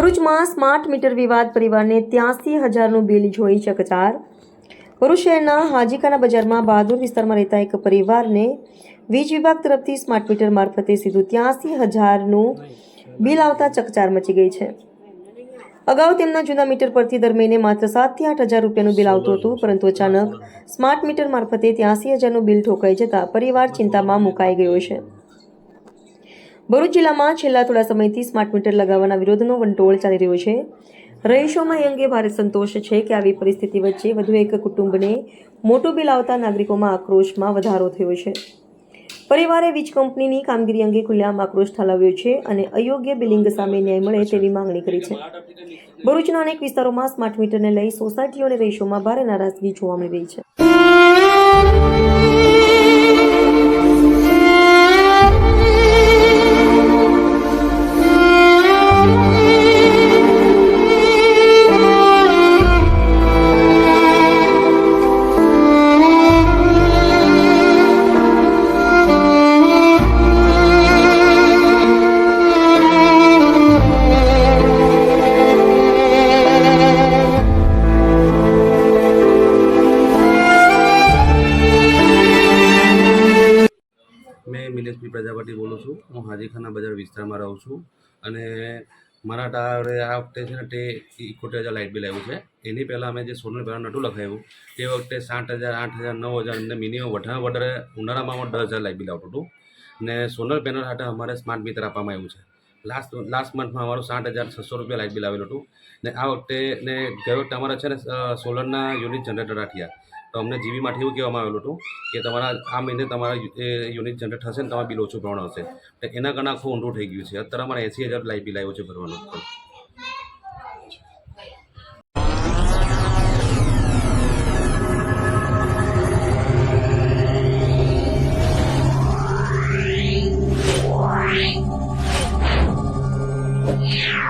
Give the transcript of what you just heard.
ભરૂચમાં smart meter વિવાદ પરિવારને ત્યાંસી હજારનું બિલ જોઈ ચકચાર. ભરૂચ શહેરના હાજીખાના બજારમાં બહાદુર વિસ્તારમાં રહેતા એક પરિવારને વીજ વિભાગ તરફથી સ્માર્ટ મીટર મારફતે સીધું ત્યાંસી હજારનું બિલ આવતા ચકચાર મચી ગઈ છે. અગાઉ તેમના જૂના મીટર પરથી દર મહિને માત્ર સાતથી આઠ હજાર રૂપિયાનું બિલ આવતું હતું, પરંતુ અચાનક સ્માર્ટ મીટર મારફતે ત્યાંસી હજારનું બિલ ઠોકાઈ જતા પરિવાર ચિંતામાં મુકાઈ ગયો છે. ભરૂચ જિલ્લામાં છેલ્લા થોડા સમયથી સ્માર્ટ મીટર લગાવવાના વિરોધનો વંટોળ ચાલી રહ્યો છે. રહીશોમાં એ અંગે ભારે સંતોષ છે કે આવી પરિસ્થિતિ વચ્ચે વધુ એક કુટુંબને મોટું બિલ આવતા નાગરિકોમાં આક્રોશમાં વધારો થયો છે. પરિવારે વીજ કંપનીની કામગીરી અંગે ખુલ્લેઆમ આક્રોશ ઠાલવ્યો છે અને અયોગ્ય બિલિંગ સામે ન્યાય મળે તેવી માંગણી કરી છે. ભરૂચના અનેક વિસ્તારોમાં સ્માર્ટ મીટરને લઈ સોસાયટીઓ અને રહીશોમાં ભારે નારાજગી જોવા મળી રહી છે. મેં મિલેશભાઈ પ્રજાપતિ બોલું છું. હું હાજીખાના બજાર વિસ્તારમાં રહું છું અને મારા ટાવરે આ વખતે છે ને તે ઇકોતેર હજાર લાઇટ બિલ આવ્યું છે. એની પહેલાં અમે જે સોલર પેનલ નટું લખાવ્યું તે વખતે સાઠ હજાર, આઠ હજાર, નવ હજાર અને મિનિમમ વધારે વધારે ઉનાળામાં દસ હજાર લાઇટ બિલ આવતું હતું. ને સોલર પેનલ સાથે અમારે સ્માર્ટ મીટર આપવામાં આવ્યું છે. લાસ્ટ લાસ્ટ મંથમાં અમારું સાઠ હજાર છસો રૂપિયા લાઇટ બિલ આવેલું હતું. ને આ વખતે ને ગયો વખતે અમારા છે ને સોલરના યુનિટ જનરેટર રાખ્યા તો અમને જીબીમાંથી એવું કહેવામાં આવેલું હતું કે તમારા, આ મહિને તમારા યુનિટ જનરેટ થશે ને તમારે બિલ ઓછું ભરવાનું હશે. એટલે એના કારણે આખું ઊંડું થઈ ગયું છે. અત્યારે અમારે એસી હજાર લાઈ બિલ આવ્યો છે ભરવાનું. Yeah.